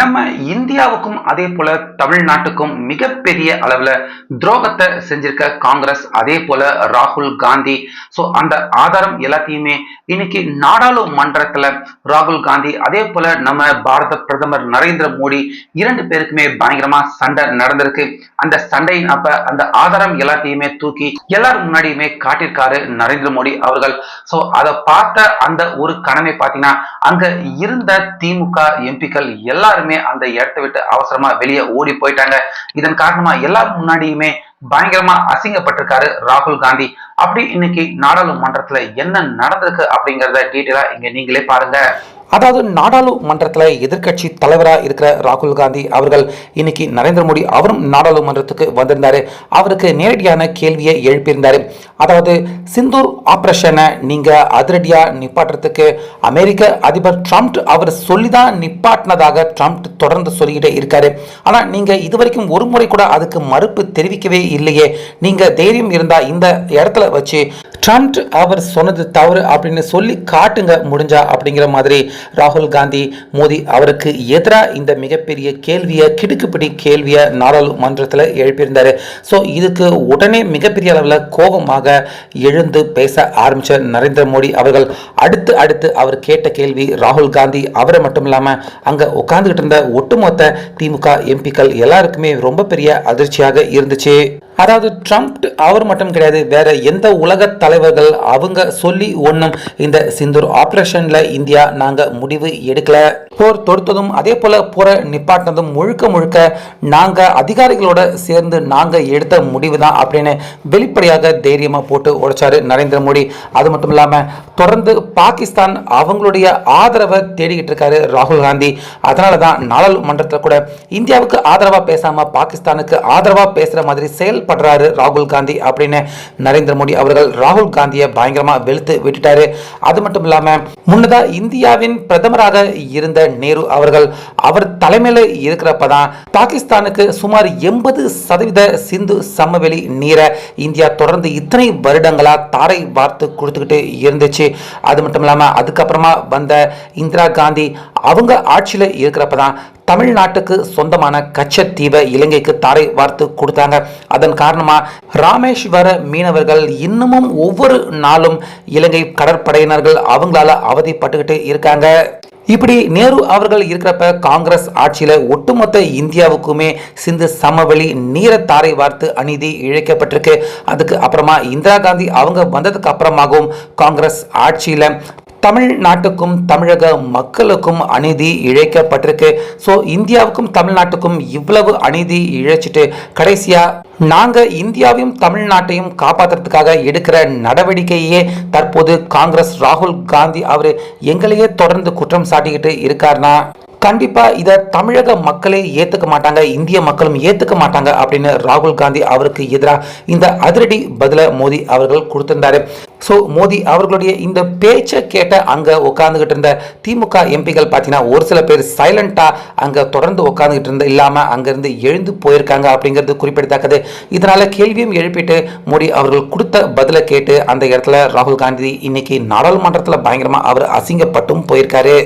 நம்ம இந்தியாவுக்கும் அதே போல தமிழ்நாட்டுக்கும் மிகப்பெரிய அளவுல துரோகத்தை செஞ்சிருக்க காங்கிரஸ் அதே போல ராகுல் காந்தி. சோ அந்த ஆதாரம் எல்லாத்தையுமே இன்னைக்கு நாடாளுமன்றத்துல ராகுல் காந்தி அதே போல நம்ம பாரத பிரதமர் நரேந்திர மோடி இரண்டு பேருக்குமே பயங்கரமா சண்டை நடந்திருக்கு. அந்த சண்டையின் அப்ப அந்த ஆதாரம் எல்லாத்தையுமே தூக்கி எல்லாரும் முன்னாடியுமே காட்டியிருக்காரு நரேந்திர மோடி அவர்கள். சோ அதை பார்த்த அந்த ஒரு கணமே பாத்தீங்கன்னா அங்க இருந்த திமுக எம்பிக்கள் எல்லாருமே அந்த இடத்தை விட்டு அவசரமா வெளியே ஓடி போயிட்டாங்க. இதன் காரணமா எல்லாரும் முன்னாடியுமே பயங்கரமா அசிங்கப்பட்டிருக்காரு ராகுல் காந்தி. அப்படி இன்னைக்கு நாடாளுமன்றத்துல என்ன நடந்திருக்கு அப்படிங்கறத டீட்டெயிலா இங்க நீங்களே பாருங்க. அதாவது நாடாளுமன்றத்தில் எதிர்க்கட்சி தலைவராக இருக்கிற ராகுல் காந்தி அவர்கள் இன்னைக்கு நரேந்திர மோடி அவரும் நாடாளுமன்றத்துக்கு வந்திருந்தார். அவருக்கு நேரடியான கேள்வியை எழுப்பியிருந்தார். அதாவது சிந்தூர் ஆப்ரேஷனை நீங்கள் அதிரடியாக நிப்பாட்டுறதுக்கு அமெரிக்க அதிபர் ட்ரம்ப் அவர் சொல்லி தான் நிப்பாட்டினதாக ட்ரம்ப் தொடர்ந்து சொல்லிக்கிட்டே இருக்காரு. ஆனால் நீங்கள் இதுவரைக்கும் ஒரு முறை கூட அதுக்கு மறுப்பு தெரிவிக்கவே இல்லையே. நீங்கள் தைரியம் இருந்தால் இந்த இடத்துல வச்சு ட்ரம்ப் அவர் சொன்னது தவறு அப்படின்னு சொல்லி காட்டுங்க முடிஞ்சா அப்படிங்கிற மாதிரி ராகுல் காந்தி மோடி அவருக்கு எதிராக இந்த மிகப்பெரிய கேள்வியை கிடுக்குப்பிடி கேள்வியை நாடாளுமன்றத்தில் எழுப்பியிருந்தார். ஸோ இதுக்கு உடனே மிகப்பெரிய அளவில் கோபமாக எழுந்து பேச ஆரம்பித்த நரேந்திர மோடி அவர்கள் அடுத்து அடுத்து அவர் கேட்ட கேள்வி ராகுல் காந்தி அவரை மட்டும் இல்லாமல் அங்கே உட்காந்துக்கிட்டு இருந்த ஒட்டுமொத்த திமுக எம்பிக்கள் எல்லாருக்குமே ரொம்ப பெரிய அதிர்ச்சியாக இருந்துச்சு. அதாவது ட்ரம்ப் அவர் மட்டும் கிடையாது வேற எந்த உலக தலைவர்கள் அவங்க சொல்லி ஒன்றும் இந்த சிந்தூர் ஆபரேஷன்ல இந்தியா நாங்க முடிவு எடுக்கல. போர் தொடுத்ததும் அதே போல போரை நிப்பாட்டினதும் முழுக்க முழுக்க நாங்க அதிகாரிகளோட சேர்ந்து நாங்க எடுத்த முடிவு தான் அப்படின்னு வெளிப்படையாக தைரியமா போட்டு உடைச்சாரு நரேந்திர மோடி. அது மட்டும் இல்லாம தொடர்ந்து பாகிஸ்தான் அவங்களுடைய ஆதரவை தேடிக்கிட்டு இருக்காரு ராகுல் காந்தி. அதனால தான் நாடாளுமன்றத்தில் கூட இந்தியாவுக்கு ஆதரவா பேசாம பாகிஸ்தானுக்கு ஆதரவா பேசுற மாதிரி செயல்படுறாரு ராகுல் காந்தி அப்படின்னு நரேந்திர மோடி அவர்கள் ராகுல் காந்தியை பயங்கரமாக வெளுத்து விட்டுட்டாரு. அது மட்டும் இல்லாமல் முன்னதாக இந்தியாவின் பிரதமராக இருந்த நேரு அவர்கள் அவர் தலைமையில் இருக்கிறப்ப தான் பாகிஸ்தானுக்கு சுமார் எண்பது சதவீத சிந்து சமவெளி நீரை இந்தியா தொடர்ந்து இத்தனை வருடங்களாக தாரை வார்த்து கொடுத்துக்கிட்டு இருந்துச்சு. அது மட்டும் இல்லாமல் அதுக்கப்புறமா வந்த இந்திரா காந்தி அவங்க ஆட்சியில் இருக்கிறப்ப தான் தமிழ்நாட்டுக்கு சொந்தமான கச்சத்தீவை இலங்கைக்கு தாரை வார்த்து கொடுத்தாங்க. அதன் காரணமாக ராமேஸ்வர மீனவர்கள் இன்னமும் ஒவ்வொரு நாளும் இலங்கை கடற்படையினர்கள் அவங்களால அவதிப்பட்டுக்கிட்டு இருக்காங்க. இப்படி நேரு அவர்கள் இருக்கிறப்ப காங்கிரஸ் ஆட்சியில் ஒட்டுமொத்த இந்தியாவுக்குமே சிந்து சமவெளி நீர தாரை வார்த்து அநீதி இழைக்கப்பட்டிருக்கு. அதுக்கு அப்புறமா இந்திரா காந்தி அவங்க வந்ததுக்கு அப்புறமாகவும் காங்கிரஸ் ஆட்சியில் தமிழ்நாட்டுக்கும் தமிழக மக்களுக்கும் அநீதி இழைக்கப்பட்டிருக்கு. ஸோ இந்தியாவுக்கும் தமிழ்நாட்டுக்கும் இவ்வளவு அநீதி இழைச்சிட்டு கடைசியா நாங்க இந்தியாவையும் தமிழ்நாட்டையும் காப்பாற்றுறதுக்காக எடுக்கிற நடவடிக்கையே தற்போது காங்கிரஸ் ராகுல் காந்தி அவர் எங்களையே தொடர்ந்து குற்றம் சாட்டிக்கிட்டு இருக்காருனா? கண்டிப்பாக இதை தமிழக மக்களே ஏற்றுக்க மாட்டாங்க இந்திய மக்களும் ஏற்றுக்க மாட்டாங்க அப்படின்னு ராகுல் காந்தி அவருக்கு எதிராக இந்த அதிரடி பதிலை மோடி அவர்கள் கொடுத்திருந்தாரு. ஸோ மோடி அவர்களுடைய இந்த பேச்சை கேட்ட அங்கே உட்காந்துக்கிட்டு இருந்த திமுக எம்பிகள் பார்த்தீங்கன்னா ஒரு சில பேர் சைலண்ட்டாக அங்கே தொடர்ந்து உட்காந்துக்கிட்டு இருந்த இல்லாமல் அங்கேருந்து எழுந்து போயிருக்காங்க அப்படிங்கிறது குறிப்பிடத்தக்கது. இதனால் கேள்வியும் எழுப்பிட்டு மோடி அவர்கள் கொடுத்த பதிலை கேட்டு அந்த இடத்துல ராகுல் காந்தி இன்னைக்கு நாடாளுமன்றத்தில் பயங்கரமாக அவர் அசிங்கப்பட்டும் போயிருக்காரு.